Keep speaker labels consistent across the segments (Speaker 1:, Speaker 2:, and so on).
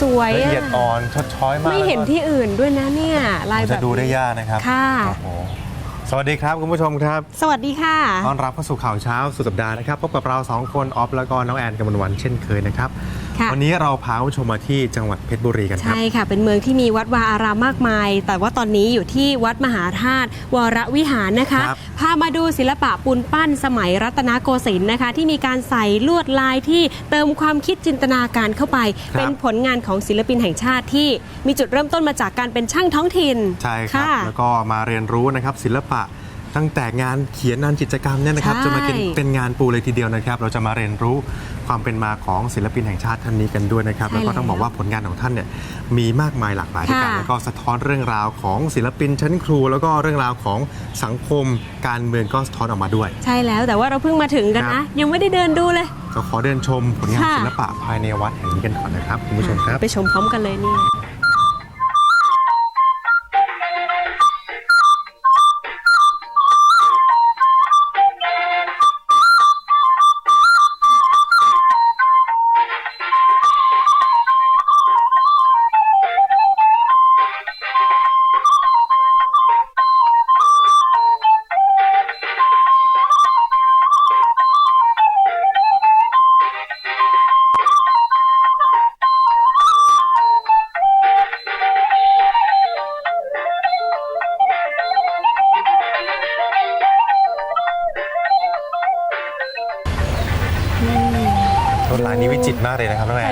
Speaker 1: สวย
Speaker 2: ละเอียดอ่อนชดช้อยมาก
Speaker 1: ไม่เห็น
Speaker 2: แล้วก็
Speaker 1: ที่อื่นด้วยนะเนี่ยลาย
Speaker 2: ผม
Speaker 1: แบ
Speaker 2: จะ
Speaker 1: บ
Speaker 2: ดูได้
Speaker 1: นี้
Speaker 2: ยากนะครับ
Speaker 1: ค่ะ
Speaker 2: โอ้โหสวัสดีครับคุณผู้ชมครับ
Speaker 1: สวัสดีค่ะ
Speaker 2: ต้อนรับเข้าสู่ข่าวเช้าสุดสัปดาห์นะครับพบกับเราสองคนออฟแล้วก็น้องแอนกำมลวันเช่นเคยนะครับ
Speaker 1: ค่ะ
Speaker 2: วันนี้เราพาคุณผู้ชมมาที่จังหวัดเพชรบุรีกันครับ
Speaker 1: ใช่ค่ะ เป็นเมืองที่มีวัดวาอารามมากมาย แต่ว่าตอนนี้อยู่ที่วัดมหาธาตุวรวิหารนะคะ
Speaker 2: ครับ
Speaker 1: พามาดูศิลปะปูนปั้นสมัยรัตนโกสินทร์นะคะ ที่มีการใส่ลวดลายที่เติมความคิดจินตนาการเข้าไปเป็นผลงานของศิลปินแห่งชาติที่มีจุดเริ่มต้นมาจากการเป็นช่างท้องถิ่น
Speaker 2: ใช่ครับ
Speaker 1: ค่ะ
Speaker 2: แล้วก็มาเรียนรู้นะครับศิลปะ ตั้งแต่งานเขียนงานกิจกรรมเนี่ยนะครับ
Speaker 1: ใช่
Speaker 2: จะมาเป็นเป็นงานปูเลยทีเดียวนะครับ เราจะมาเรียนรู้ความเป็นมาของศิลปินแห่งชาติท่านนี้กันด้วยนะครับ
Speaker 1: ใช่
Speaker 2: แล้วก็ต้อง
Speaker 1: แล้ว
Speaker 2: บอกว่าผลงานของท่านเนี่ยมีมากมายหลากหลายด้วยกัน
Speaker 1: ค่ะ
Speaker 2: แล้วก็สะท้อนเรื่องราวของศิลปินชั้นครู แล้วก็เรื่องราวของสังคมการเมืองก็สะท้อนออกมาด้วย
Speaker 1: ใช่แล้วแต่ว่าเราเพิ่งมาถึงกัน
Speaker 2: ครั
Speaker 1: นะ
Speaker 2: บ
Speaker 1: ยังไม่ได้เดินดูเลย
Speaker 2: ก็ขอเดินชมผลงาน
Speaker 1: ค่ะ
Speaker 2: ศิลปะภายในวัดแห่งนี้กันก่อนนะครับคุณผู้ชมครับ
Speaker 1: ไปชมพร้อมกันเลยนี่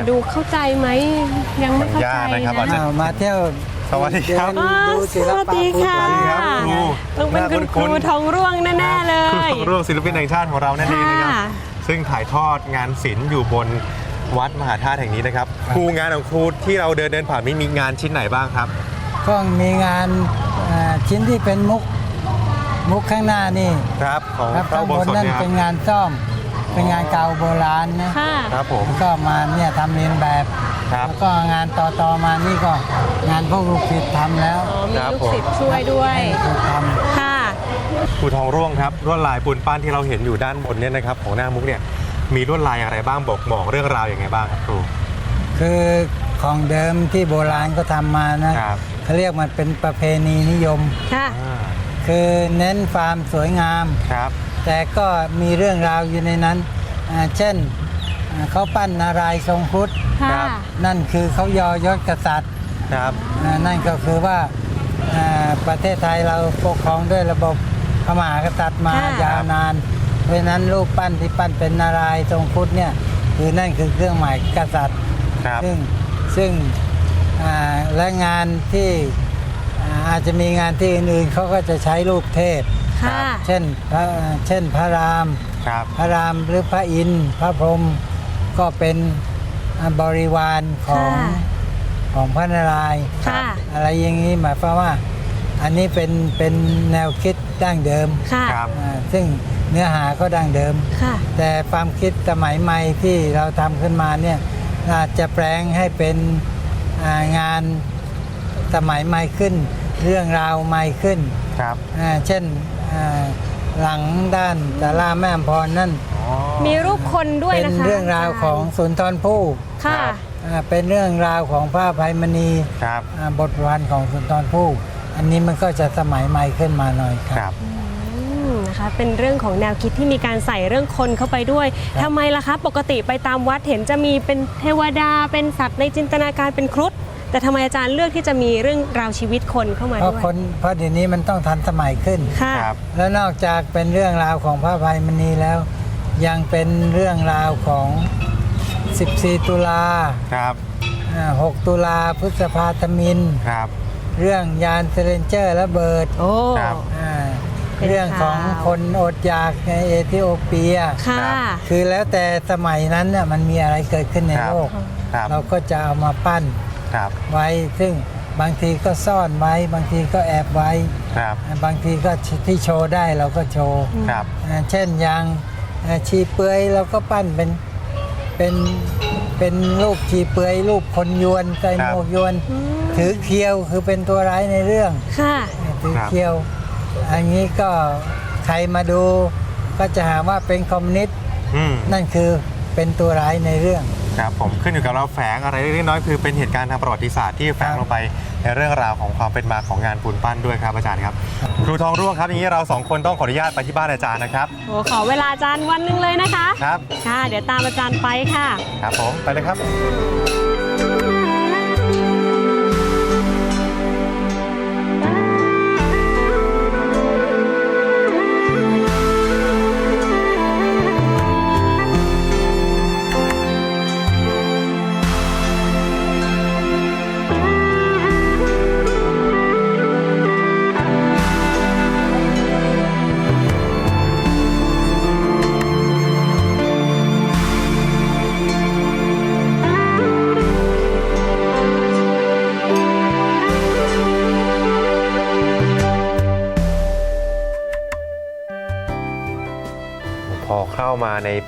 Speaker 2: ดูเข้า
Speaker 1: ใจไหมยังไม่เข้าใจ
Speaker 2: มันยากนะครับอาจจะ
Speaker 1: นะ
Speaker 3: อ้าวมาเที่ยว
Speaker 2: สวัสดีครับ
Speaker 3: เดินดูศิล
Speaker 1: สวัส
Speaker 3: ปะ
Speaker 1: ดี
Speaker 3: พุทธ
Speaker 1: ค่ะ
Speaker 2: สวัสดีครับครู
Speaker 1: ต้องเป็นคุณครู
Speaker 2: น่าคุ้นๆ
Speaker 1: ทองร่วงแน่ๆเลย
Speaker 2: ของร่วมศิลปินแห่งชาติของเรานั่นเองนะครับ
Speaker 1: ค่ะ
Speaker 2: ซึ่งถ่ายทอดงานศิลป์อยู่บนวัดมหาธาตุแห่งนี้นะครับ ครูงานของครูที่เราเดินเดินผ่านมีมีงานชิ้นไหนบ้างครับ
Speaker 3: ก็มีงานอ่าชิ้นที่เป็นมุก มุกข้างหน้านี่
Speaker 2: ครับของ
Speaker 3: ครับ
Speaker 2: พระ
Speaker 3: ข้าง
Speaker 2: อุโบบ
Speaker 3: น
Speaker 2: สถ
Speaker 3: นั่น
Speaker 2: เนี่ยครั
Speaker 3: เป็
Speaker 2: บ
Speaker 3: นงานซ่อม เป็นงานเก่าโบราณนะ
Speaker 1: ค่ะ
Speaker 2: ครับผม
Speaker 3: แล้วก็มาเนี่ยทำเรียนแบบ
Speaker 2: ครับ
Speaker 3: แล้วก็งานต่อต่อๆมานี่ก็งานพวกลูกศิษย์ทำแล้ว
Speaker 1: อ๋อ มี
Speaker 2: ครับ
Speaker 1: ลูกศิษย์ช่วยด้วย
Speaker 3: ให้ทำ
Speaker 1: ค่ะ
Speaker 2: ครูทองร่วงครับลวดลายปูนปั้นที่เราเห็นอยู่ด้านบนเนี่ยนะครับของหน้ามุกเนี่ยมีลวดลายอะไรบ้างบอกบอกเรื่องราวอย่างไงบ้างครับครู
Speaker 3: คือของเดิมที่โบราณก็ทำมานะครับ เขาเรียกมันเป็นประเพณีนิยม
Speaker 1: ค่ะ
Speaker 2: อ่า
Speaker 3: คือเน้นความสวยงาม
Speaker 2: ครับ
Speaker 3: แต่ก็มีเรื่องราวอยู่ในนั้นอ่าเช่นอ่าเขาปั้นนารายณ์ทรงครุฑ
Speaker 1: ค่ะ
Speaker 2: ครับ
Speaker 3: นั่นคือเขายอยศกษัตริย์
Speaker 2: ครับ
Speaker 3: อ่านั่นก็คือว่าอ่าประเทศไทยเราปกครองด้วยระบบพระมหากษัตริย์มา
Speaker 1: ค่ะ
Speaker 3: ยาวนาน เพราะฉะนั้นรูปปั้นที่ปั้นเป็นนารายณ์ทรงครุฑเนี่ยคือนั่นคือเครื่องหมายกษัตริย์
Speaker 2: ครับ
Speaker 3: ซึ่งซึ่งอ่าและงานที่อ่าอาจจะมีงานที่อื่นๆเขาก็จะใช้รูปเทพ
Speaker 1: ค่ะ
Speaker 3: เช่นพระเช่นพระราม
Speaker 2: ครับ
Speaker 3: พระรามหรือพระอินทร์พระพรหมก็เป็นบริวารของ
Speaker 1: ค่ะ
Speaker 3: ของพระนารายณ์
Speaker 1: ค่ะ
Speaker 3: อะไรอย่างนี้หมายความว่า อันนี้เป็นเป็นแนวคิดดั้งเดิม
Speaker 1: ค่ะ
Speaker 2: ครับ
Speaker 3: อ่าซึ่งเนื้อหาก็ดั้งเดิม
Speaker 1: ค่ะ
Speaker 3: แต่ความคิดสมัยใหม่ที่เราทำขึ้นมาเนี่ยอาจจะแปลงให้เป็นอ่างานสมัยใหม่ขึ้น เรื่องราวใหม่ขึ้น
Speaker 2: ครับ
Speaker 3: อ่าเช่นอ่าหลังด้านสาราแม่อำพรนั่น
Speaker 2: อ๋อ
Speaker 1: มีรูปคนด้วย
Speaker 3: เป็น
Speaker 1: นะคะ
Speaker 3: เรื่องราวของสุนทรภู่
Speaker 1: ค่ะ
Speaker 2: ครับ
Speaker 3: อ่าเป็นเรื่องราวของพระอภัยมณี
Speaker 2: ครับ
Speaker 3: อ่าบทวันของสุนทรภู่อันนี้มันก็จะสมัยใหม่ขึ้นมาหน่อยค
Speaker 2: ครับรับ
Speaker 1: อืมนะคะเป็นเรื่องของแนวคิดที่มีการใส่เรื่องคนเข้าไปด้วยทำไมล่ะคะ ปกติไปตามวัดเห็นจะมีเป็นเทวดาเป็นสัตว์ในจินตนาการเป็นครุฑ แต่ทำไมอาจารย์เลือกที่จะมีเรื่องราวชีวิตคนเข้ามา
Speaker 3: เพราะ
Speaker 1: ด้วย
Speaker 3: คนเพราะเดี๋ยวนี้มันต้องทันสมัยขึ้น
Speaker 1: ค่ะ
Speaker 2: ครับ
Speaker 3: แล้วนอกจากเป็นเรื่องราวของพระอภัยมณีแล้ว ยังเป็นเรื่องราวของ 14 ตุลา
Speaker 2: ครับ
Speaker 3: อ่า6ตุลาพฤษภาธมิน
Speaker 2: ครับ
Speaker 3: เรื่องยานเซเลนเจอร์ระเบิด
Speaker 1: โอ้
Speaker 2: ครับ
Speaker 3: อ่า
Speaker 1: เป็น
Speaker 3: เรื่องของ
Speaker 1: ข่าว
Speaker 3: คนอดอยากในเอธิโอเปีย
Speaker 1: ค่ะ
Speaker 3: คือแล้วแต่สมัยนั้นน่ะมันมีอะไรเกิดขึ้นใน
Speaker 2: ครับ
Speaker 3: โลก
Speaker 2: ครับ
Speaker 3: เราก็จะเอามาปั้น
Speaker 2: ครับ
Speaker 3: ไว้ ซึ่งบางทีก็ซ่อนไว้ บางทีก็แอบไว้
Speaker 2: ครับ
Speaker 3: บางทีก็ที่โชว์ได้เราก็โชว์
Speaker 2: ครับ
Speaker 3: อ่าเช่นอยางอ่าชีเปลือยเราก็ปั้นเป็นเป็นเป็นรูปชีเปลือยรูปคนยวนใส่หมวกยวน ถือเคียวคือเป็นตัวร้ายในเรื่อง
Speaker 1: ค่ะ
Speaker 3: ถือ
Speaker 2: ครับ
Speaker 3: เคียว อันนี้ก็ใครมาดูก็จะหาว่าเป็นคอมมิวนิสต์
Speaker 2: อืม
Speaker 3: นั่นคือเป็นตัวร้ายในเรื่อง
Speaker 2: คครับผมขึ้นอยู่กับเราแฝงอะไรเล็กๆน้อยๆคือเป็นเหตุการณ์ทางประวัติศาสตร์ที่แฝงลงไปในเรื่องราวของความเป็นมาของงานปูนปั้นด้วยครับอาจารย์ครับครูทองร่วงครับอย่างนี้เราสองคนต้องขออนุญาตไปที่บ้านอาจารย์นะครับ
Speaker 1: โอ้ขอเวลาอาจารย์วันหนึ่งเลยนะคะ
Speaker 2: ครับ
Speaker 1: ค่ะ เดี๋ยวตามอาจารย์ไปค่ะ
Speaker 2: ครับผมไปเลยครับ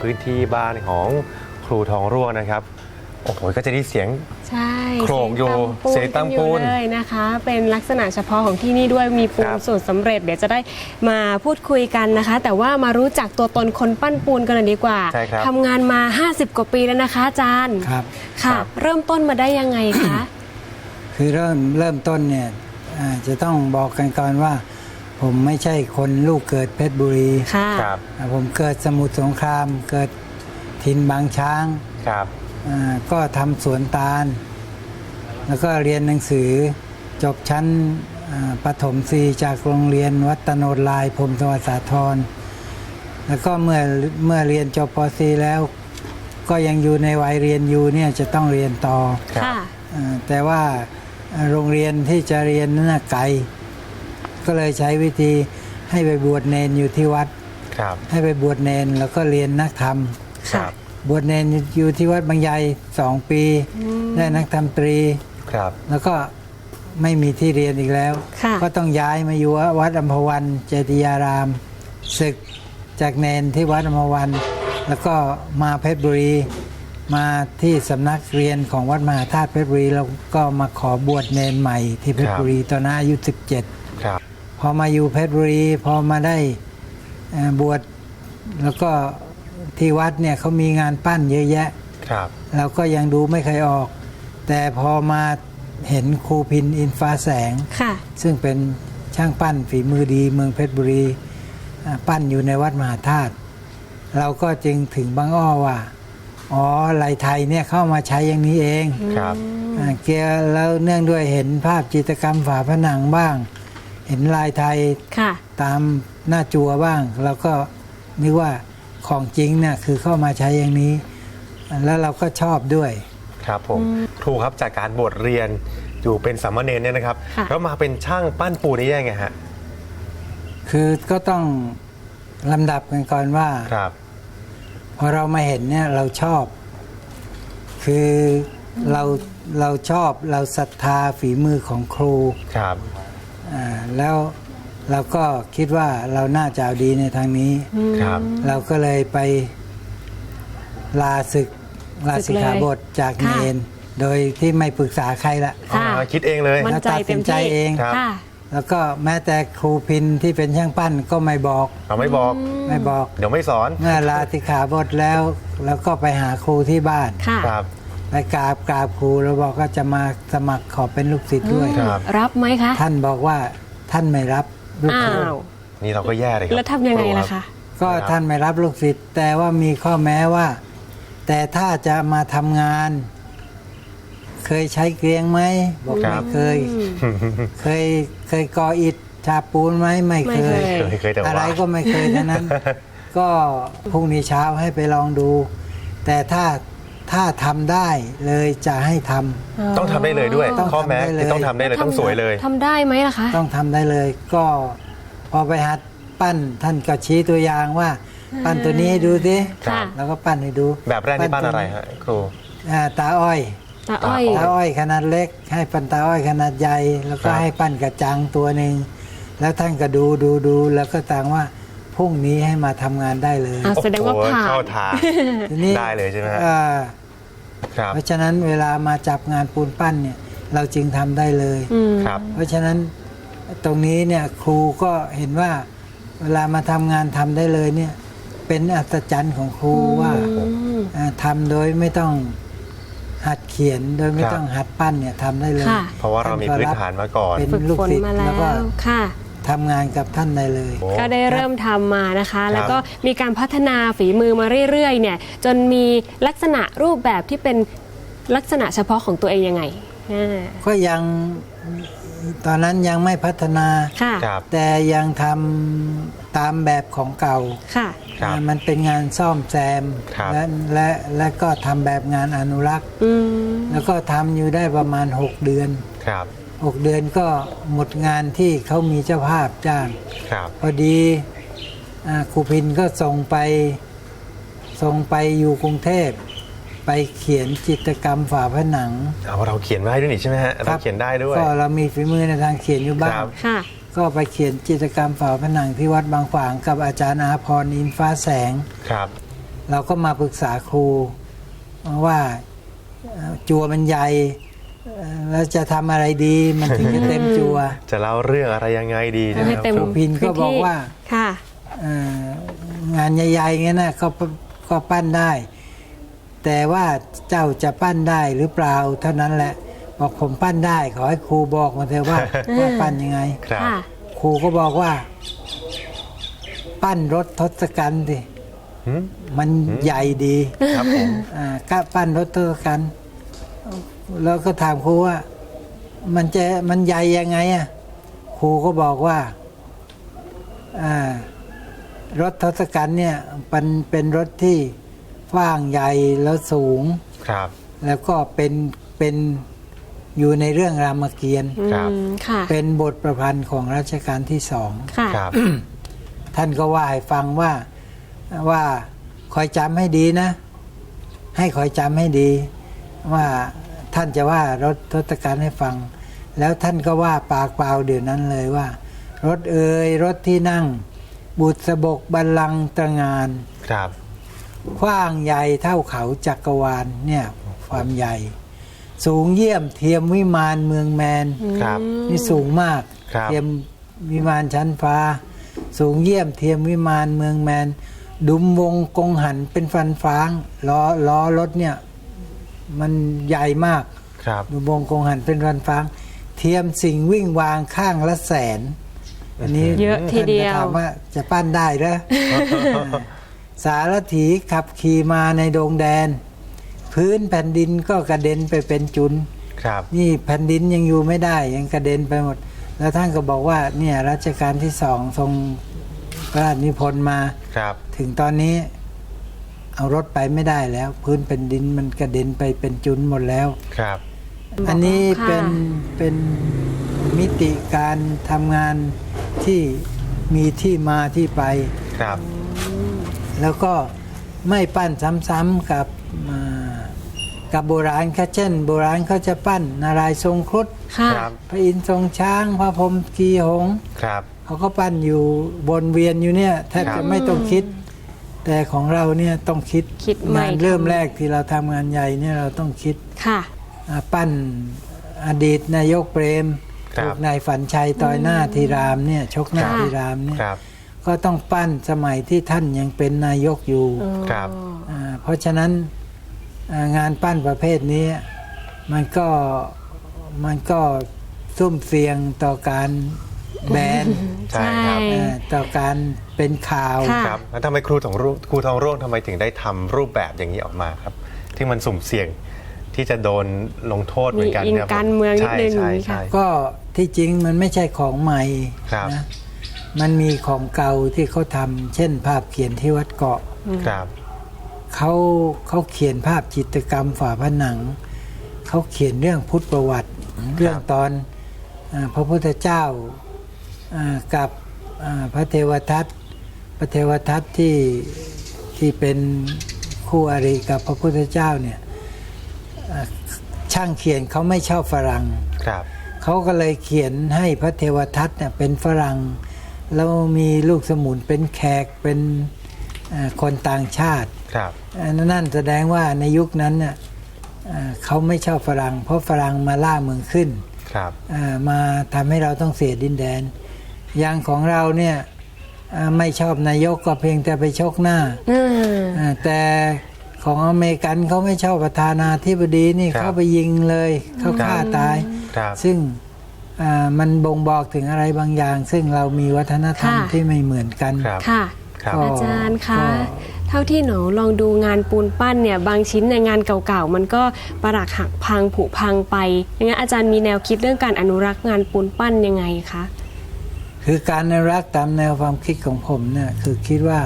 Speaker 2: พื้นที่บ้านของครูทองร่วงนะครับ โอ้โหก็จะได้เสียง
Speaker 1: ใช่
Speaker 2: โขลกอยู่เสียงตำปูน
Speaker 1: กันอยู่เลยนะคะ เป็นลักษณะเฉพาะของที่นี่ด้วยมีปู
Speaker 2: คนรับ
Speaker 1: สูตรสำเร็จ เดี๋ยวจะได้มาพูดคุยกันนะคะ แต่ว่ามารู้จักตัวตนคนปั้นปูนกันหน่อยดีกว่า
Speaker 2: ใช่ครับ
Speaker 1: ทำงานมา 50 กว่าปีแล้วนะคะอาจารย์
Speaker 3: ครับ
Speaker 1: ค่ะ
Speaker 2: ครับ
Speaker 1: เริ่มต้นมาได้ยังไงคะ
Speaker 3: คือเริ่มเริ่มต้นเนี่ยอ่าจะต้องบอกกันก่อนว่า ผมไม่ใช่คนลูกเกิดเพชรบุรี
Speaker 1: ค่ะ
Speaker 2: ครับ
Speaker 3: อ่าผมเกิดสมุทรสงคราม เกิดทินบางช้าง
Speaker 2: ครับ
Speaker 3: อ่าก็ทำสวนตาล แล้วก็เรียนหนังสือจบชั้นอ่าประถมสีจากโรงเรียนวัดตโนดลายพรหมสวัสดิ์สาธรแล้วก็เมื่อเมื่อเรียนจบปสีแล้ว ก็ยังอยู่ในวัยเรียนอยู่เนี่ยจะต้องเรียนต่อ
Speaker 2: ครับ
Speaker 1: ค่ะ
Speaker 3: อ่าแต่ว่าโรงเรียนที่จะเรียนนั้นนะไกล ก็เลยใช้วิธีให้ไปบวชเนนอยู่ที่วัด
Speaker 2: ครับ
Speaker 3: ให้ไปบวชเนนแล้วก็เรียนนักธรรม
Speaker 2: ค
Speaker 1: ค่ะ
Speaker 2: รับ
Speaker 3: บวชเนนอยู่ที่วัดบางใหญ่สองปี ได้นักธรรมตรี
Speaker 2: ครับ
Speaker 3: แล้วก็ไม่มีที่เรียนอีกแล้ว
Speaker 1: ค่ะ
Speaker 3: ก็ต้องย้ายมาอยู่วัดอัมพวันเจติยารามศึกจากเนนที่วัดอัมพวัน แล้วก็มาเพชรบุรี มาที่สำนักเรียนของวัดมหาธาตุเพชรบุรีแล้วก็มาขอบวชเนนใหม่ที่เพชรบุรีตอนนั้นอายุ17
Speaker 2: ครับ
Speaker 3: พอมาอยู่เพชรบุรี พอมาได้เอ่อบวชแล้วก็ที่วัดเนี่ยเขามีงานปั้นเยอะแยะ
Speaker 2: ครับ
Speaker 3: เราก็ยังดูไม่เคยออก แต่พอมาเห็นครูพินอินฟ้าแสง
Speaker 1: ค่ะ
Speaker 3: ซึ่งเป็นช่างปั้นฝีมือดีเมืองเพชรบุรีอ่าปั้นอยู่ในวัดมหาธาตุเราก็จึงถึงบางอ้อว่าอ๋อลายไทยเนี่ยเข้ามาใช้อย่างนี้เอง
Speaker 2: ครับ
Speaker 3: อ่าเกียร์แล้วเนื่องด้วยเห็นภาพจิตรกรรมฝาผนังบ้าง เห็นลายไทย
Speaker 1: ค่ะ
Speaker 3: ตามหน้าจัวบ้าง เราก็นึกว่าของจริงเนี่ยคือเข้ามาใช้อย่างนี้ แล้วเราก็ชอบด้วย
Speaker 2: ครับผมครูครับจากการบวชเรียนอยู่เป็นสามเณรเนี่ยนะครับ
Speaker 1: ค่ะ
Speaker 2: แล้วมาเป็นช่างปั้นปูนนี่ได้ยังไงฮะ
Speaker 3: คือก็ต้องลำดับกันก่อนว่า
Speaker 2: ครับ
Speaker 3: พอเรามาเห็นเนี่ยเราชอบ คือเราเราชอบเราศรัทธาฝีมือของครู
Speaker 2: ครับ
Speaker 3: อ่า แล้วเราก็คิดว่าเราน่าจะเอาดีในทางนี้
Speaker 2: ครับ
Speaker 3: เราก็เลยไปลาศึกลา
Speaker 1: ศึ
Speaker 3: สิ
Speaker 1: ก
Speaker 3: ก
Speaker 1: เลย
Speaker 3: ขาบทจาก
Speaker 1: ค่ะ
Speaker 3: เนน โดยที่ไม่ปรึกษาใครละ
Speaker 1: ค่ะ
Speaker 2: อ๋อคิดเองเลย
Speaker 1: มั่นใจเต็ม
Speaker 3: ตัดสินใจ
Speaker 1: ที่
Speaker 3: เอง
Speaker 2: ครับ
Speaker 1: ค่ะ
Speaker 3: แล้วก็แม้แต่ครูพินที่เป็นช่างปั้นก็ไม่บอก
Speaker 2: เราไม่บอก
Speaker 3: ไม่บอก
Speaker 2: เดี๋ยวไม่สอน
Speaker 3: เมื่อลาสิกขาบทแล้ว แล้วก็ไปหาครูที่บ้าน
Speaker 1: ค่ะ
Speaker 2: ครับ
Speaker 3: ไปกราบกราบครูแล้วบอกก็จะมาสมัครขอเป็นลูกศิษย์ด้วย
Speaker 2: ครับ
Speaker 1: รับไหมคะ
Speaker 3: ท่านบอกว่าท่านไม่รับลูก
Speaker 1: อ้า
Speaker 3: ศิษย์
Speaker 1: ว
Speaker 2: นี่เราก็แย่เลยครับ
Speaker 1: แล้วทำยังไงล่ะ
Speaker 2: ครู
Speaker 1: คะ
Speaker 2: รับ
Speaker 3: ก็
Speaker 2: ครับ
Speaker 3: ท่านไม่รับลูกศิษย์แต่ว่ามีข้อแม้ว่า แต่ถ้าจะมาทำงาน เคยใช้เกรียงไหมบอก
Speaker 2: ครั
Speaker 3: ไม่
Speaker 2: บ
Speaker 3: เคย เคยเคยก่ออิฐฉาบปูนไหมไม่เคย
Speaker 1: ไม่
Speaker 2: เคยเคยแต่
Speaker 3: อะไร
Speaker 2: ว่า
Speaker 3: ก็ไม่เคยทั้งนั้น ก็พรุ่งนี้เช้าให้ไปลองดู แต่ถ้า ถ้าทำได้เลยจะให้ทำ
Speaker 2: ต้องทำได้เลยด้วย
Speaker 3: ต้อง
Speaker 2: ข้อแม้
Speaker 3: ทำได้เลย
Speaker 2: คือต้องทำได้เลยต้องสวยเลย
Speaker 1: ทำได้ไหมล่ะคะ
Speaker 3: ต้องทำได้เลย ก็พอไปหัดปั้นท่านก็ชี้ตัวอย่างว่า ปั้นตัวนี้ให้ดูสิ
Speaker 2: ครับ
Speaker 3: แล้วก็ปั้นให้ดู
Speaker 2: แบบแรกนี่ปั้น
Speaker 3: ตัว
Speaker 2: อะไรฮะครู
Speaker 3: อ่าตาอ้อย
Speaker 1: ตาอ้อย
Speaker 3: ตาอ้อยขนาดเล็ก ให้ปั้นตาอ้อยขนาดใหญ่ แล้วก็
Speaker 2: ครับ
Speaker 3: ให้ปั้นกระจังตัวหนึ่งแล้วท่านก็ดูดูดูแล้วก็ต่างว่า พรุ่งนี้ให้มาทำงานได้เลย
Speaker 1: อะแสดงว่า
Speaker 2: โอ้โห
Speaker 1: ผ่าน
Speaker 2: เข้าทาง
Speaker 3: ทีนี้
Speaker 2: ได้เลยใช่ไหมฮะ
Speaker 3: อ่า
Speaker 2: ครับ
Speaker 3: เพราะฉะนั้นเวลามาจับงานปูนปั้นเนี่ยเราจึงทำได้เลย
Speaker 1: อืม
Speaker 2: ครับ
Speaker 3: เพราะฉะนั้นตรงนี้เนี่ยครูก็เห็นว่าเวลามาทำงานทำได้เลยเนี่ยเป็นอัศจรรย์ของครูว่า
Speaker 1: อืม
Speaker 3: อ่าทำโดยไม่ต้องหัดเขียนโดยไม่
Speaker 2: ครับ
Speaker 3: ต้องหัดปั้นเนี่ยทำได้เลย
Speaker 1: ค่ะ
Speaker 2: เพราะว่าเรามีพื้นฐานมาก่อน
Speaker 3: เป็น
Speaker 1: ฝึก
Speaker 3: ลูก
Speaker 1: ฝน
Speaker 3: ศิษย์
Speaker 1: มาแล้
Speaker 3: แล้วก็
Speaker 1: วค่ะ
Speaker 3: ทำงานกับท่านได้เลย
Speaker 2: โอ้
Speaker 1: ก็ได้เริ่มทำมานะคะ
Speaker 2: ครับ
Speaker 1: แล้วก็มีการพัฒนาฝีมือมาเรื่อยๆเนี่ยจนมีลักษณะรูปแบบที่เป็นลักษณะเฉพาะของตัวเองยังไงอ่า
Speaker 3: ก็ยังตอนนั้นยังไม่พัฒนา
Speaker 1: ค่ะ
Speaker 2: ครับ
Speaker 3: แต่ยังทำตามแบบของเก่า
Speaker 1: ค่ะ
Speaker 2: ครับ
Speaker 3: อ่ามันเป็นงานซ่อมแซม
Speaker 2: ครับ
Speaker 3: และและและก็ทำแบบงานอนุรักษ์
Speaker 1: อืม
Speaker 3: แล้วก็ทำอยู่ได้ประมาณ 6 เดือน
Speaker 2: ครับ
Speaker 3: 6 เดือนก็หมดงานที่เขามีเจ้าภาพจ้าง
Speaker 2: ครับ
Speaker 3: พอดีอ่าครูพินก็ส่งไปส่งไปอยู่กรุงเทพ ไปเขียนจิตรกรรมฝาผนัง
Speaker 2: เอาเราเขียนได้ด้วยนี่ใช่ไหมฮะเราเขียนได้ด้วย
Speaker 3: ก็เรามีฝีมือในทางเขียนอยู่บ้า
Speaker 2: ครั
Speaker 3: ง
Speaker 2: บ
Speaker 1: ค่ะ
Speaker 3: ก็ไปเขียนจิตรกรรมฝาผนังที่วัดบางขวางกับอาจารย์อาพรอินฟ้าแสง
Speaker 2: ครับ
Speaker 3: เราก็มาปรึกษาครูว่าเอ่อจัวมันใหญ่ เอ่อแล้วจะทำอะไรดีมันถึงจะเต็มจัว
Speaker 2: จะเล่าเรื่องอะไรยังไงดี
Speaker 1: ต้อ
Speaker 2: นะ
Speaker 1: งให้
Speaker 2: ครับ
Speaker 1: เต็ม
Speaker 3: ครูพินก็บอกว่า
Speaker 1: ค่ะ
Speaker 3: เอ่องานใหญ่ๆเงี้ยนะก็ก็ปั้นได้ แต่ว่าเจ้าจะปั้นได้หรือเปล่าเท่านั้นแหละ บอกผมปั้นได้ ขอให้ครูบอกมาเถอะว่า ว่าปั้นยังไง
Speaker 2: ครับ
Speaker 1: ค่ะ
Speaker 3: ครูก็บอกว่า ปั้นรถทศกัณฐ์สิ
Speaker 2: หืม
Speaker 3: มันใหญ่ดี
Speaker 2: ครับผม
Speaker 3: อ่าก็ปั้นรถทศกัณฐ์ แล้วก็ถามครูว่า มันจะมันใหญ่ยังไงอะครูก็บอกว่า อ่ารถทศกัณฐ์เนี่ยมันเป็นรถที่กว้างใหญ่แล้วสูง
Speaker 2: ครับ
Speaker 3: แล้วก็เป็นเป็นอยู่ในเรื่องรามเกียรติ์
Speaker 2: ครับ
Speaker 1: อืมค่ะ
Speaker 3: เป็นบทประพันธ์ของรัชกาลที่สอง
Speaker 1: ค่ะ
Speaker 2: ครับ
Speaker 3: ท่านก็ว่าให้ฟังว่าว่าคอยจำให้ดีนะ ให้คอยจำให้ดี ว่า ท่านจะว่ารถทศกัณฐ์ให้ฟัง แล้วท่านก็ว่าปากเปล่าเดี๋ยวนั้นเลยว่า รถเอ่ยรถที่นั่ง บุตรสบกบัลลังก์ตระงาน
Speaker 2: ครับ
Speaker 3: กว้างใหญ่เท่าเขาจักรวาลเนี่ยความใหญ่ สูงเยี่ยมเทียมวิมานเมืองแมน
Speaker 2: ครับ
Speaker 3: นี่สูงมาก
Speaker 2: ครับ
Speaker 3: เทียมวิมานชั้นฟ้า สูงเยี่ยมเทียมวิมานเมืองแมน ดุมวงกงหันเป็นฟันฟ้างล้อล้อรถเนี่ย มันใหญ่มาก
Speaker 2: ครับ
Speaker 3: ดุมวงกงหันเป็นฟันฟ้าง เทียมสิ่งวิ่งวางข้างละแสน อันนี้
Speaker 1: เยอะทีเดียว
Speaker 3: ท่านก็ถามว่าจะปั้นได้เหรอสารถีขับขี่มาในดงแดน พื้นแผ่นดินก็กระเด็นไปเป็นจุน
Speaker 2: ครับ
Speaker 3: นี่แผ่นดินยังอยู่ไม่ได้ยังกระเด็นไปหมด แล้วท่านก็บอกว่าเนี่ยรัชกาลที่สองทรงพระราชนิพนธ์มา
Speaker 2: ครับ
Speaker 3: ถึงตอนนี้ เอารถไปไม่ได้แล้ว พื้นแผ่นดินมันกระเด็นไปเป็นจุนหมดแล้ว
Speaker 2: ครับ
Speaker 3: อันนี้
Speaker 1: ค่ะ
Speaker 3: เป็นเป็นมิติการทำงานที่มีที่มาที่ไป
Speaker 2: ครับ
Speaker 3: แล้วก็ไม่ปั้นซ้ำๆกับอ่ากับโบราณค่ะเช่น โบราณเขาจะปั้นนารายณ์ทรงครุฑ
Speaker 1: ค่ะ
Speaker 2: ครับ
Speaker 3: พระอินทร์ทรงช้างพระพรหมกีหงส์
Speaker 2: ครับ
Speaker 3: เขาก็ปั้นอยู่บนเวียนอยู่เนี่ยแทบ
Speaker 2: ครั
Speaker 3: จะ
Speaker 2: บ
Speaker 3: ไม่ต้องคิด แต่ของเราเนี่ยต้องคิด
Speaker 1: คิดใหม่
Speaker 3: งานเริ่ม
Speaker 1: ทำ
Speaker 3: แรกที่เราทำงานใหญ่เนี่ยเราต้องคิด
Speaker 1: ค่ะ
Speaker 3: อ่าปั้นอดีตนายกเปรม
Speaker 2: ครับ
Speaker 3: ถูกนายฝันชัยต่อยหน้าทีรามเนี่ยชกหน้า
Speaker 1: ค่ะ
Speaker 3: ทีรามเนี่ย
Speaker 2: ครับ
Speaker 3: ก็ต้องปั้นสมัยที่ท่านยังเป็นนายกอยู่
Speaker 2: ครับา
Speaker 3: เพราะฉะนั้นอ่างานปั้นประเภทนี้มันก็มันก็ซุ่มเสี่ยงต่อการแบน
Speaker 2: ใช่ครับ
Speaker 3: อ่าต่อการ เป็นข่าว
Speaker 1: ค่ะ
Speaker 2: ครับแล้วทำไมครูทองร่วงครูทองร่วงทำไมถึงได้ทำรูปแบบอย่างนี้ออกมาครับ ที่มันสุ่มเสี่ยงที่จะโดนลงโทษเหมือนกัน
Speaker 1: มีอิง
Speaker 2: ครับ
Speaker 1: การเมืองนิดนึง
Speaker 2: ใช่
Speaker 1: อย่างนี้
Speaker 2: ใช่
Speaker 1: ค่ะ
Speaker 2: ใช่
Speaker 3: ก็ที่จริงมันไม่ใช่ของใหม่
Speaker 2: ครับ
Speaker 3: นะมันมีของเก่าที่เขาทำเช่น ภาพเขียนที่วัดเกาะ
Speaker 2: ครับ
Speaker 3: เขาเขาเขียนภาพจิตรกรรมฝาผนัง เขาเขียนเรื่องพุทธประวัติ เรื่องตอนอาพระพุทธเจ้าอ่ากับอ่าพระเทวทัต พระเทวทัตที่ที่เป็นคู่อริกับพระพุทธเจ้าเนี่ยอ่าช่างเขียนเขาไม่ชอบฝรั่ง
Speaker 2: ครับ
Speaker 3: เขาก็เลยเขียนให้พระเทวทัตเนี่ยเป็นฝรั่งแล้วมีลูกสมุนเป็นแขกเป็นอ่าคนต่างชาติ
Speaker 2: ครับ
Speaker 3: อันนั่นแสดงว่าในยุคนั้นน่ะอ่าเขาไม่ชอบฝรั่ง เพราะฝรั่งมาล่าเมืองขึ้น
Speaker 2: ครับ
Speaker 3: อ่ามาทำให้เราต้องเสียดินแดนอย่างของเราเนี่ยอ่า ไม่ชอบนายกก็เพียงแต่ไปชกหน้า
Speaker 1: อืม
Speaker 3: อ่าแต่ขของอเมริกันเขาไม่ชอบประธานาธิบดีนี่
Speaker 2: ครับ
Speaker 3: เขาไปยิงเลยเขาฆ่าตาย
Speaker 2: ครับ
Speaker 3: ซึ่งอ่ามันบ่งบอกถึงอะไรบางอย่าง ซึ่งเรามีวัฒนธรรม
Speaker 1: ค่ะ
Speaker 3: ที่ไม่เหมือนกัน
Speaker 2: ครับ
Speaker 1: ค่ะ
Speaker 2: ครับ
Speaker 3: ก็
Speaker 1: อาจารย์คะ
Speaker 3: ก็
Speaker 1: เท่าที่หนูลองดูงานปูนปั้นเนี่ยบางชิ้นในยงานเก่าๆ มันก็ประหลักหักพังผุพังไปอย่างนั้นอาจารย์มีแนวคิดเรื่องการอนุรักษ์งานปูนปั้นยังไงคะ
Speaker 3: คือการอนุรักษ์ตามแนวความคิดของผมเนี่ยคือคิดว่า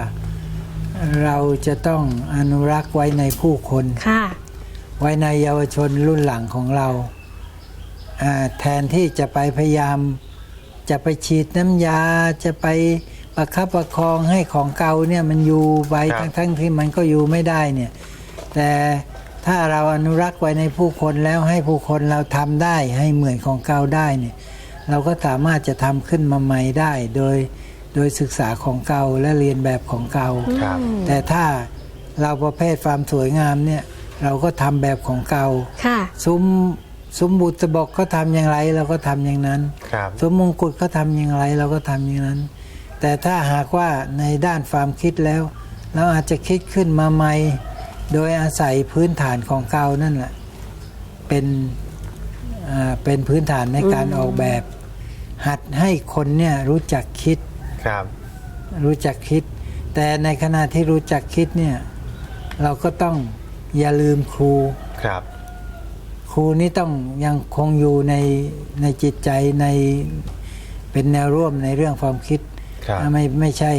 Speaker 3: เราจะต้องอนุรักษ์ไว้ในผู้คน
Speaker 1: ค่ะ
Speaker 3: ไว้ในเยาวชนรุ่นหลังของเราอ่าแทนที่จะไปพยายาม จะไปฉีดน้ำยาจะไปประคับประคองให้ของเก่าเนี่ยมันอยู่ไป
Speaker 2: ครับ
Speaker 3: ทั้งๆที่มันก็อยู่ไม่ได้เนี่ย แต่ถ้าเราอนุรักษ์ไว้ในผู้คนแล้วให้ผู้คนเราทำได้ให้เหมือนของเก่าได้เนี่ย เราก็สามารถจะทำขึ้นมาใหม่ได้ โดยโดยศึกษาของเก่าและเรียนแบบของเก่า
Speaker 2: ครับ
Speaker 3: แต่ถ้าเราประเภทความสวยงามเนี่ยเราก็ทำแบบของเก่า
Speaker 1: ค่ะ
Speaker 3: ซุ้มซุ้มบุตรบกเขาทำอย่างไรเราก็ทำอย่างนั้น
Speaker 2: ครับ
Speaker 3: ซุ้มมงกุฎเขาทำอย่างไรเราก็ทำอย่างนั้น แต่ถ้าหากว่าในด้านความคิดแล้ว เราอาจจะคิดขึ้นมาใหม่ โดยอาศัยพื้นฐานของเก่านั่นแหละเป็นอ่าเป็นพื้นฐานในการออกแบบ หัดให้คนเนี่ยรู้จักคิด
Speaker 2: ครับ
Speaker 3: รู้จักคิด แต่ในขณะที่รู้จักคิดเนี่ยเราก็ต้องอย่าลืมครู
Speaker 2: ครับ
Speaker 3: ครูนี่ต้องยังคงอยู่ในในจิตใจในเป็นแนวร่วมในเรื่องความคิด
Speaker 2: ครับ
Speaker 3: ไม่ไม่ใช่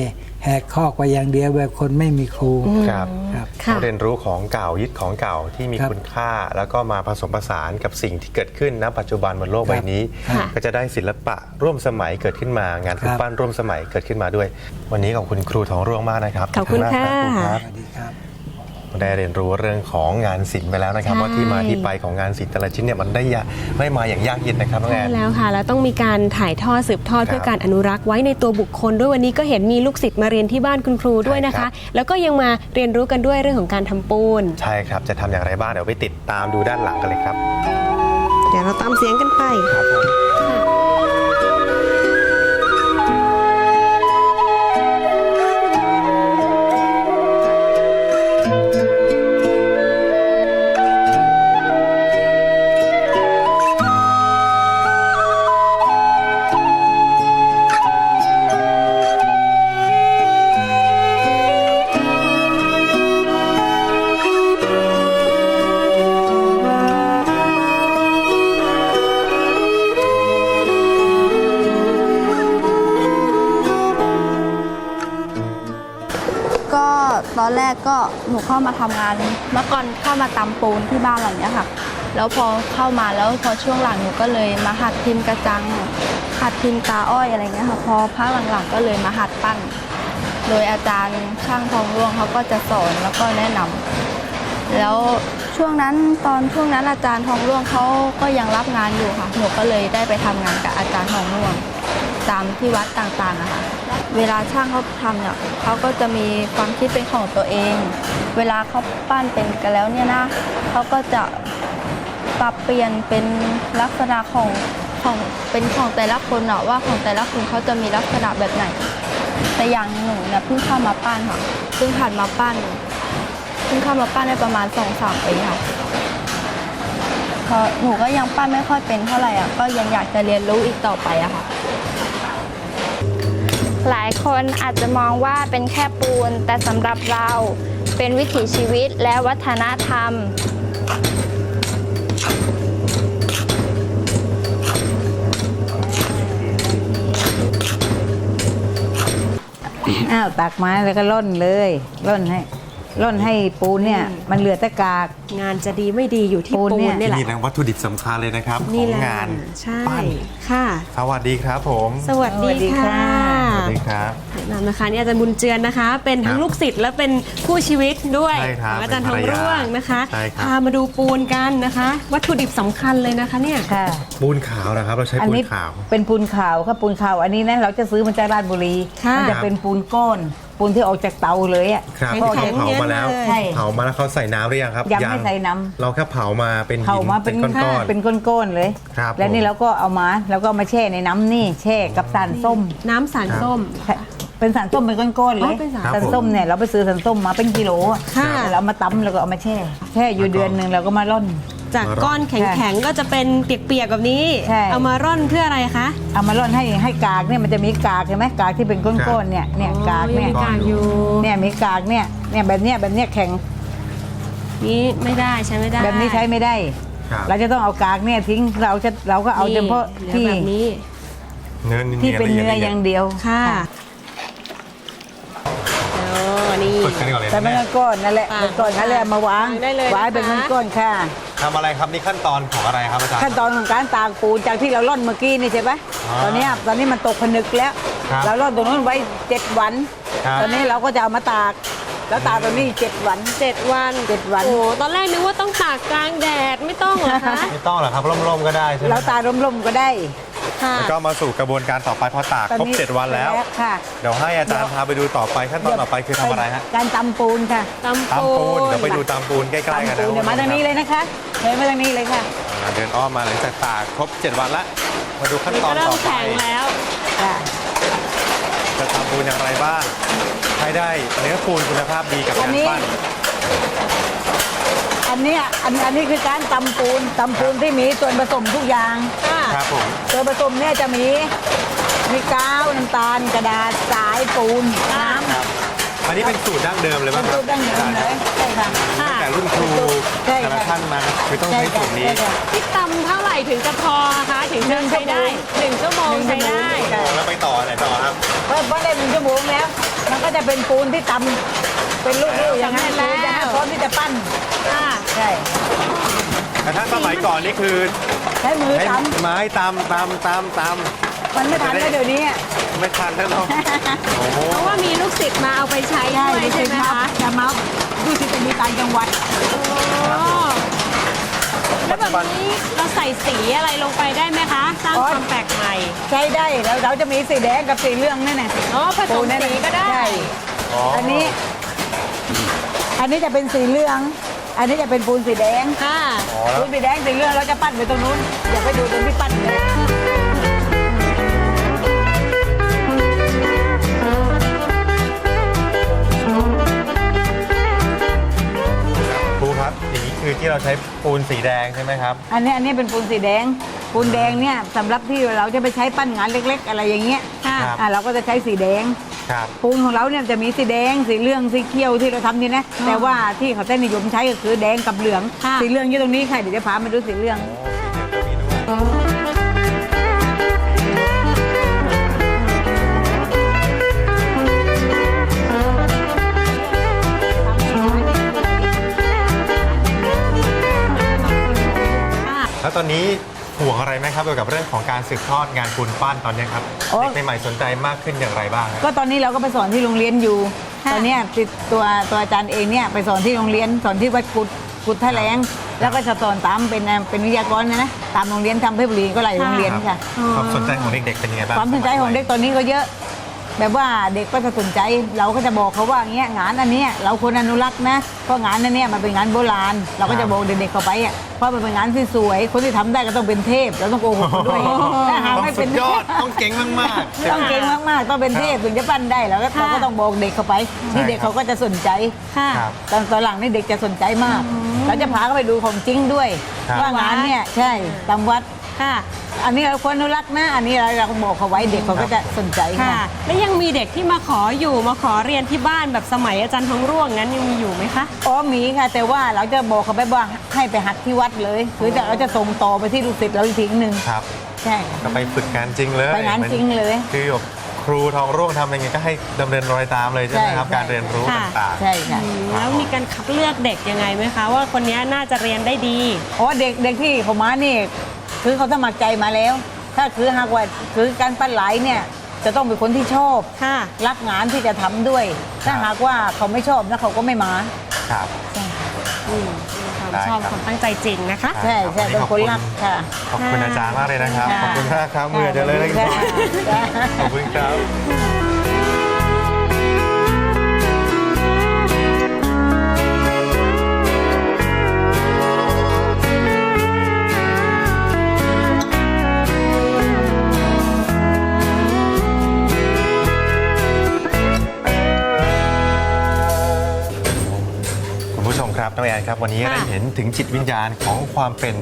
Speaker 3: แหกข้อกไปอย่างเดียวแบบคนไม่มีครู
Speaker 2: ครับ
Speaker 3: ครับ
Speaker 1: ค่ะ
Speaker 2: เขาเรียนรู้ของเก่ายึดของเก่าที่มี
Speaker 3: ครับ
Speaker 2: คุณค่า แล้วก็มาผสมผสานกับสิ่งที่เกิดขึ้นณปัจจุบันบนโลก
Speaker 3: ครับ
Speaker 2: ใบนี้
Speaker 1: ค่ะ
Speaker 2: ก็จะได้ศิลปะร่วมสมัยเกิดขึ้นมางาน
Speaker 3: ครับ
Speaker 2: รูปปั้นร่วมสมัยเกิดขึ้นมาด้วย วันนี้ขอบคุณครูทองร่วงมากนะครับ
Speaker 1: ขอบคุณ
Speaker 2: มาก
Speaker 1: ค่ะ
Speaker 2: รับ
Speaker 3: สวัสดีครับ
Speaker 2: ได้เรียนรู้เรื่องของงานศิลป์ไปแล้วนะครับ
Speaker 1: ใช่
Speaker 2: ว่าที่มาที่ไปของงานศิลป์แต่ละชิ้นเนี่ยมันได้ยาได้มาอย่างยากเย็นนะครับน้องแอ
Speaker 1: ใช่
Speaker 2: น
Speaker 1: แล้วค่ะ แล้วต้องมีการถ่ายทอดสืบทอด
Speaker 2: ครับ
Speaker 1: เพื่อการอนุรักษ์ไว้ในตัวบุคคล ด้วยวันนี้ก็เห็นมีลูกศิษย์มาเรียนที่บ้านคุณครูด้วยนะ
Speaker 2: ใช่ครั
Speaker 1: คะ
Speaker 2: บ
Speaker 1: แล้วก็ยังมาเรียนรู้กันด้วยเรื่องของการทำปูน
Speaker 2: ใช่ครับ จะทำอย่างไรบ้างเดี๋ยวไปติดตามดูด้านหลังกันเลยครับ
Speaker 1: เดี๋ยวเราตามเสียงกันไป
Speaker 2: ครับผม
Speaker 4: ก็ มามาตำปูนที่บ้านหลังเนี้ยค่ะ แล้วพอเข้ามาแล้วพอช่วงหลังหนูก็เลยมาหัดพิมพ์กระจัง หัดพิมพ์ตาอ้อยอะไรเงี้ยค่ะ พอพักหลังๆก็เลยมาหัดปั้น โดยอาจารย์ช่างทองร่วงเขาก็จะสอนแล้วก็แนะนำแล้วช่วงนั้นตอนช่วงนั้นอาจารย์ทองร่วงเขาก็ยังรับงานอยู่ค่ะ หนูก็เลยได้ไปทำงานกับอาจารย์ทองร่วงตามที่วัดต่างๆอะคะ เวลาช่างเขาทำเนี่ยเขาก็จะมีความคิดเป็นของตัวเอง เวลาเขาปั้นเป็นกันแล้วเนี่ยนะเขาก็จะปรับเปลี่ยนเป็นลักษณะของของเป็นของแต่ละคนอะว่าของแต่ละคนเขาจะมีลักษณะแบบไหน แต่อย่างหนูเนี่ยเพิ่งเข้ามาปั้นค่ะเพิ่งผ่านมาปั้นเพิ่งเข้ามาปั้นได้ประมาณสองสามปีค่ะพราะหนูก็ยังปั้นไม่ค่อยเป็นเท่าไหร่อะก็ยังอยากจะเรียนรู้อีกต่อไปอะค่ะ
Speaker 5: หลายคนอาจจะมองว่าเป็นแค่ปูน แต่สำหรับเราเป็นวิถีชีวิตและวัฒนธรรม
Speaker 6: อ้าวตักมาแล้วก็ล่นเลยล่นให้ ล่นให้ปูนเนี่ยมันเหลือแต่กาก
Speaker 1: งานจะดีไม่ดีอยู่ที่
Speaker 6: ปูน
Speaker 1: ปู
Speaker 6: เนี่
Speaker 1: น
Speaker 6: ย
Speaker 1: นี่แหละ
Speaker 2: นี่แหละวัตถุดิบสำคัญเลยนะครับ ข
Speaker 1: นี่
Speaker 2: อง
Speaker 1: แหละ
Speaker 2: งาน
Speaker 1: ใช่
Speaker 2: ปั้น
Speaker 1: ค่ะ
Speaker 2: สวัสดีครับผม
Speaker 1: สวัส
Speaker 6: สวัสดี
Speaker 1: ดีค่ะ
Speaker 6: ค่ะ
Speaker 2: สวัสดีครับ
Speaker 1: แนะนำนะคะนี่อาจารย์บุญเจือนนะคะ เป็นทั้
Speaker 2: ค
Speaker 1: ง
Speaker 2: รับ
Speaker 1: ลูกศิษย์และเป็นคู่ชีวิตด้วย
Speaker 2: ใช่ครับ
Speaker 1: ของอาจารย์ท
Speaker 2: เป็
Speaker 1: อนง
Speaker 2: ภรรยา
Speaker 1: ร่วงนะคะ
Speaker 2: ใช่ครับ
Speaker 1: พามาดูปูนกันนะคะ วัตถุดิบสำคัญเลยนะคะเนี่ย
Speaker 6: ค่ะ
Speaker 2: ปูนขาวนะครับ เราใช้
Speaker 6: อัน
Speaker 2: ปูน
Speaker 6: นี้
Speaker 2: ขาว
Speaker 6: เป็นปูนขาวครับปูนขาว อันนี้นะเราจะซื้อมาจากราชบุรี
Speaker 1: ค่ะ
Speaker 6: มัจะเป็นปูนก้อน ปูนที่ออกจากเตาเลยอะ
Speaker 2: ครับ
Speaker 1: แข็งๆ
Speaker 2: เขาเผามาแล้ว
Speaker 1: เลย
Speaker 6: ใช่
Speaker 2: เผามาแล้วเขาใส่น้ำหรือยังครับ
Speaker 6: ยังไม่ใส่น้ำ
Speaker 2: เราแค่เผามาเป็นหิน
Speaker 6: เผามาเป็น
Speaker 2: ก้อนๆ
Speaker 6: เป็นก้อนๆเลย
Speaker 2: ครับ
Speaker 6: แล้วนี่
Speaker 2: ผม
Speaker 6: เราก็เอามาแล้วก็มาแช่ในน้ำนี่แช่กับสารส้ม
Speaker 1: น้ำสารส้ม
Speaker 6: ใช่เป็นสารส้มเป็นก้อนๆเล
Speaker 1: อ๋อยเป็นสาร
Speaker 6: สารส้มเนี่ยเราไปซื้อสารส้มมาเป็นกิโลอะ
Speaker 1: ค่ะ
Speaker 6: แล้วเอามาตำแล้วก็เอามาแช่ แช่อยู่เดือนหนึ่งเราก็มาร่อน
Speaker 1: จากก้อนแข็งๆ ก็จะเป็นเปียกๆแบบนี้
Speaker 6: ใช่
Speaker 1: เอามาร่อนเพื่ออะไรคะ
Speaker 6: เอามาร่อนให้ให้กากเนี่ยมันจะมีกากใช่ไหมกากที่เป็นก้อนๆเนี่ยเนี่ยกากเนี่ย
Speaker 1: มีกากอยู่
Speaker 6: เนี่ยมีกากเนี่ยเนี่ยแบบเนี้ยแบบเนี้ยแข็ง
Speaker 1: นี่ไม่ได้ใช้ไม่ได้
Speaker 6: แบบนี้ใช้ไม่ได้
Speaker 2: ครับ
Speaker 6: เราจะต้องเอากากเนี่ยทิ้งเราจะเราก็เอาเฉพาะ
Speaker 1: เหลือ
Speaker 6: ที่
Speaker 1: แบบนี้
Speaker 2: เนื้อ
Speaker 6: ที่เป็นเนื้อ
Speaker 2: ละ
Speaker 6: อย่างเดียว
Speaker 1: ค่ะโอ้นี่
Speaker 2: ฝึกกันก่อนเลย
Speaker 6: แต่
Speaker 2: นะ
Speaker 6: ไม่
Speaker 2: แม่
Speaker 6: เป็นก้อนนั่นแหละ
Speaker 1: อ่า
Speaker 6: เป็นก้อนนั่นแหละมาวาง
Speaker 1: ได้เลย
Speaker 6: วางเป็น
Speaker 1: นะคะ
Speaker 6: ก้อนๆค่ะ
Speaker 2: ทำอะไรครับนี่ขั้นตอนของอะไรครับอาจารย์
Speaker 6: ขั้นตอนของการตากปูนจากที่เราร่อนเมื่อกี้นี่ใช่ไหม
Speaker 2: อ่า
Speaker 6: ตอนเนี้ยตอนนี้มันตกผนึกแล้ว
Speaker 2: ครับ
Speaker 6: เราร่อนตรงนู้นไว้เจ็ดวัน
Speaker 2: ครับ
Speaker 6: ตอนนี้เราก็จะเอามาตาก แล้วตากตรงนี้เจ็ดวัน
Speaker 1: เจ็ดวัน
Speaker 6: เจ็ดวัน
Speaker 1: โอ้ตอนแรกนึกว่าต้องตากกลางแดดไม่ต้องเหรอคะ
Speaker 2: ไม่ต้องหรอกครับร่มๆก็ได้ใช่ไหม
Speaker 6: เราตากร่มๆก็ได้
Speaker 1: ค่ะ
Speaker 2: แล้วก็มาสู่กระบวนการต่อไปพอตาก
Speaker 6: ตอน
Speaker 2: ครบ
Speaker 6: นี้
Speaker 2: เจ็ดวันแล้ว
Speaker 6: ค่ะ
Speaker 2: เดี๋ยวให้อาจารย์พาไปดูต่อไปขั้นตอนต่อไปคือทำอะไรฮะ
Speaker 6: การตำปูนค่ะ
Speaker 1: ตำ
Speaker 2: ตำ
Speaker 1: ปู
Speaker 2: ปูน
Speaker 1: น
Speaker 2: เดี๋ยวไปดูตำปูนใกล้ๆกัน
Speaker 6: ตำ
Speaker 2: นะ
Speaker 6: ปูนเดี๋ยวมาทางนี้เลยนะคะเดินมาทางนี้เลยค่ะ
Speaker 2: อ่าเดินอ้อมมาหลังจากตากครบ 7 วันละมาดูขั้น
Speaker 1: นี่
Speaker 2: ตอ
Speaker 1: ก็
Speaker 2: น
Speaker 1: เริ่
Speaker 2: ต่
Speaker 1: ม
Speaker 2: อไป
Speaker 1: แข็งแล้ว
Speaker 6: ค่ะ
Speaker 2: จะทำปูนอย่างไรบ้างให้ได้เนื้อปูนคุณภาพดีกับ
Speaker 6: อั
Speaker 2: กานร
Speaker 6: นี้
Speaker 2: ปั้น
Speaker 6: อันเนี้ยอันอันนี้คือการตำปูนตำปูนที่มีส่วนผสมทุกอย่าง
Speaker 1: ค่ะ
Speaker 2: ครับผม
Speaker 6: ส่วนผสมเนี่ยจะมีมีกาวน้ำตาลกระดาษสายปูนน้
Speaker 2: ครับ อันนี้เป็นสูตรดั้งเดิมเลยำ
Speaker 6: เป็
Speaker 2: ป่ะ
Speaker 6: น
Speaker 2: ครั
Speaker 6: สู
Speaker 2: บ
Speaker 6: ตรดั้งเดิมเลยใช่ค่ะ
Speaker 1: ค่ะ
Speaker 2: ตั้งแต่รุ่นครู
Speaker 6: ใช่
Speaker 2: แต่ละ
Speaker 6: ค่ะ
Speaker 2: ท่านมาคือต้องใช้สูตรนี้
Speaker 6: ใช่ค่ะ
Speaker 1: ที่ตำเท่าไหร่ถึงจะพอคะถึงจะใช้ได้หนึ่งชั่วโมง
Speaker 6: หนึ่งชั่
Speaker 1: ใช้
Speaker 6: วโมง
Speaker 1: ได้
Speaker 6: ค่ะ
Speaker 2: แล้วไปต่อไหนต่อครับ
Speaker 6: เพราะเพราะได้หนึ่งชั่วโมงแล้ว มันก็จะเป็นปูนที่ตำเป็นลูกๆอย่างนั้น
Speaker 1: สำเร็จแล้ว
Speaker 6: ปูนจะให้พร้อมที่จะปั้น
Speaker 1: ค่ะ
Speaker 6: ใช่
Speaker 2: แต่ถ้าสมัยก่อนนี่คือ
Speaker 6: ใช้มือ
Speaker 2: ใช้
Speaker 6: ตำ
Speaker 2: ไม้ตำตำตำต
Speaker 6: มันไม่ทันแล้วเดี๋ยวนี้ำ
Speaker 2: ไม่ทันแล้วเนาะโอ้โห
Speaker 1: เพราะว่ามีลูกศิษย์มาเอาไปใช้
Speaker 6: ใช่
Speaker 1: ด้วยใช่ไหมคะ
Speaker 6: จะมาดูที่จะมีต่างจังหวัด
Speaker 1: โอ้แล้วแบบนี้เราใส่สีอะไรลงไปได้ไหมคะ สร้าง
Speaker 6: อ๋อ
Speaker 1: ความแปลกใหม่
Speaker 6: ใช้ได้แล้วเราจะมีสีแดงกับสีเหลืองนั่นน่ะ
Speaker 1: อ๋อผสม
Speaker 6: นั่น
Speaker 1: สี
Speaker 6: น่ะ
Speaker 1: ก็ได้
Speaker 6: ใช่
Speaker 2: อ๋อ
Speaker 6: อันนี้ อันนี้จะเป็นสีเหลือง อันนี้จะเป็นปูนสีแดง
Speaker 1: ค่ะ
Speaker 2: อ๋อแล้
Speaker 6: ปู
Speaker 2: วน
Speaker 6: สีแดงสีเหลืองเราจะปั้นไปตรงนู้นอย่าไปดูตรงที่ปั้นเลย
Speaker 2: ครูครับอย่างนี้คือที่เราใช้ปูนสีแดงใช่ไหมครับ
Speaker 6: อันนี้อันนี้เป็นปูนสีแดง ปูนแดงเนี่ยสำหรับที่เราจะไปใช้ปั้นงานเล็ก ๆ อะไรอย่างเงี้ย
Speaker 1: ค่ะ
Speaker 2: ครับ
Speaker 6: อะเราก็จะใช้สีแดง
Speaker 2: ครับ
Speaker 6: ปูนของเราเนี่ยจะมีสีแดงสีเหลืองสีเขียวที่เราทำนี่นะแต่ว่าที่เขาได้นิยมใช้ก็คือแดงกับเหลือง
Speaker 1: ค่ะ
Speaker 6: สีเหลืองอยู่ตรงนี้ค่ะเดี๋ยวจะพามาดูสีเหลือง
Speaker 2: โอ้สีเหลืองก็มีด้วย
Speaker 1: ค่ะ
Speaker 2: แล้วตอนนี้ ห่วงอะไรไหมครับเกี่ยวกับเรื่องของการสืบทอดงานปูนปั้นตอนนี้ครับ
Speaker 6: โอ้
Speaker 2: เด็กใหม่ๆสนใจมากขึ้นอย่างไรบ้างครับ
Speaker 6: ก็ตอนนี้เราก็ไปสอนที่โรงเรียนอยู่
Speaker 1: ค่ะ
Speaker 6: ตอนเนี้ยติดตัวตัวอาจารย์เองเนี่ยไปสอนที่โรงเรียนสอนที่วัดกุดกุดท่าแรงแล้วก็จะสอนตามเป็นเป็นวิทยากรนะนะตามโรงเรียนทำเพชรบุรีก็หลายโรงเรียนค่ะ
Speaker 2: ความสนใจของเด็กๆเป็นยังไงบ้าง
Speaker 6: ความสนใจของเด็กตอนนี้ก็เยอะ แบบว่าเด็กก็จะสนใจ เราก็จะบอกเขาว่าเงี้ยงานอันเนี้ยเราควรอนุรักษ์นะเพราะงานอันเนี้ยมันเป็นงานโบราณ เราก็จะบอกเด็กๆเขาไปอะเพราะมันเป็นงานที่สวย คนที่ทำได้ก็ต้องเป็นเทพเราต้องโกหกเขาด้วยถ้าหาก
Speaker 2: ต้อง
Speaker 6: ไม่
Speaker 2: สุ
Speaker 6: เป็น
Speaker 2: ดยอดต้องเก่งมากๆใช่ไหม
Speaker 6: ต้องเก่งมากๆต้องเป็นเทพถึงจะปั้นได้แล้วก็
Speaker 1: ค่ะ
Speaker 6: เราก็ต้องบอกเด็กเขาไปนี่เด็กเขาก็จะสนใจ
Speaker 1: ค่ะ
Speaker 2: ครับ
Speaker 6: ตอนตอนหลังนี่เด็กจะสนใจมาก เราจะพาเขาไปดูของจริงด้วย
Speaker 2: ครับ
Speaker 6: ว่างานเนี่ยใช่ตามวัด
Speaker 1: ค่ะ
Speaker 6: อันนี้เราควรอนุรักษ์นะ อันนี้เราเราบอกเขาไว้เด็กเขาก็จะสนใจ
Speaker 1: ค่ะ
Speaker 6: ค่ะ
Speaker 1: แล้วยังมีเด็กที่มาขออยู่มาขอเรียนที่บ้านแบบสมัยอาจารย์ทองร่วงนั้นยังมีอยู่ไหมคะ
Speaker 6: อ๋อมีค่ะ แต่ว่าเราจะบอกเขาไปว่าให้ไปหัดที่วัดเลยคือจะเราจะส่งต่อไปที่ลูกศิษย์เราอีกทีหนึ่ง
Speaker 2: ครับ
Speaker 6: ใช่ค่ะ
Speaker 2: ก็ไปฝึกงานจริงเลย
Speaker 6: ไปงานจริงเลย
Speaker 2: คือแบบครูทองร่วงทำยังไงก็ให้ดำเนินรอยตามเลยใช่ไหมครับ
Speaker 6: ใช่
Speaker 2: การเรียนรู้
Speaker 1: ค่ะ
Speaker 2: ต่าง
Speaker 6: ใช่ค่ะ
Speaker 1: อืมแล้วมีการคัดเลือกเด็กยังไงไหมคะ ว่าคนนี้น่าจะเรียนได้ดี
Speaker 6: อ๋อเด็กเด็กที่เขามานี่ คือเขาสมัครใจมาแล้ว ถ้าคือหากว่าคือการปั้นไหลเนี่ยจะต้องเป็นคนที่ชอบ
Speaker 1: ค่ะ
Speaker 6: รักงานที่จะทำด้วย ถ้าหากว่าเขาไม่ชอบนะเขาก็ไม่มา
Speaker 2: ๆครับ
Speaker 1: อืมมีความ
Speaker 2: ได้
Speaker 1: ชอบ
Speaker 2: ครับ
Speaker 1: ความตั้งใจจริงนะคะ
Speaker 6: ใช่ใช่เป็นคนรักค่ะ
Speaker 2: ขอบคุณอาจารย์มากเลยนะครับ
Speaker 6: ค่ะ
Speaker 2: ขอบคุณมากครับมือเดียวเลยนะครับ
Speaker 6: ค่ะ
Speaker 2: ขอบคุณครับ น้องแอนครับวันนี้
Speaker 1: ค่ะ
Speaker 2: ได้เห็นถึงจิตวิญญาณของความเป็น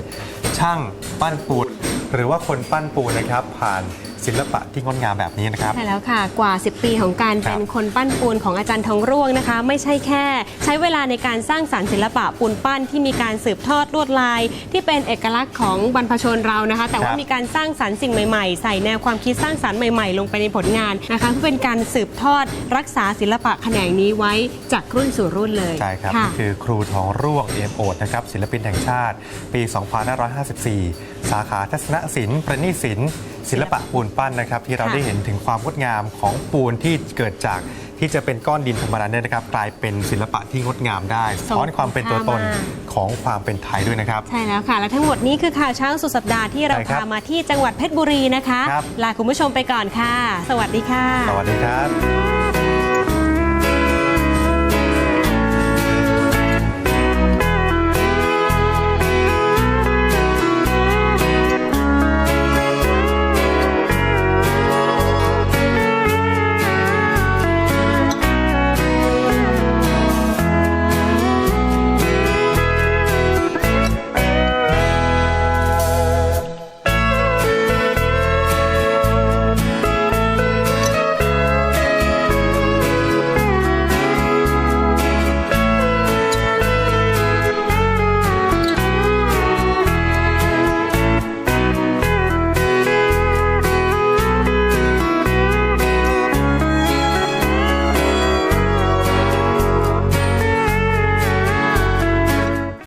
Speaker 2: ช่างปั้นปูนหรือว่าคนปั้นปูนนะครับ ผ่านศิลปะที่งดงามแบบนี้นะครับ
Speaker 1: ใช่แล้วค่ะกว่า 10 ปีของการ
Speaker 2: ครับ
Speaker 1: เป็นคนปั้นปูนของอาจารย์ทองร่วงนะคะ ไม่ใช่แค่ ใช้เวลาในการสร้างสารรค์ศิลปะปูนปั้นที่มีการสืบทอดลวดลาย ที่เป็นเอกลักษณ์ของบรรพชนเรานะคะ แต่ว่า
Speaker 2: ครับ
Speaker 1: มีการสร้างสารรค์สิ่งใหม่ๆ ใส่แนวความคิดสร้างสารรค์ใหม่ๆ ลงไปในผลงานนะคะเพื่อเป็นการสืบทอดรักษาศิลปะแขนงนี้ไว้จากรุ่นสู่รุ่นเลย
Speaker 2: ใช่ครับ
Speaker 1: ค่ะ
Speaker 2: นี่คือครูทองร่วงเอี่ยมโอดนะครับศิลปินแห่งชาติ ปี 2554สาขาทัศนศิลป์ประณีตศิลป์ศิลปะปูนปั้นนะครับที่เรา
Speaker 1: ค่ะ
Speaker 2: ได้เห็นถึงความงดงามของปูนที่เกิดจากที่จะเป็นก้อนดินธรรมดาเนี่ยนะครับกลายเป็นศิลปะที่งดงามได้สะท้อนความเป็นตัวตนของความเป็นไทยด้วยนะครับ
Speaker 1: ใช่แล้วค่ะ และทั้งหมดนี้คือข่าวเช้าสุดสัปดาห์ที่เรา
Speaker 2: ใช่ครับ
Speaker 1: พามาที่จังหวัดเพชรบุรีนะคะ
Speaker 2: ครับ
Speaker 1: ลาคุณผู้ชมไปก่อนค่ะ สวัสดีค่ะ
Speaker 2: สวัสดีครับ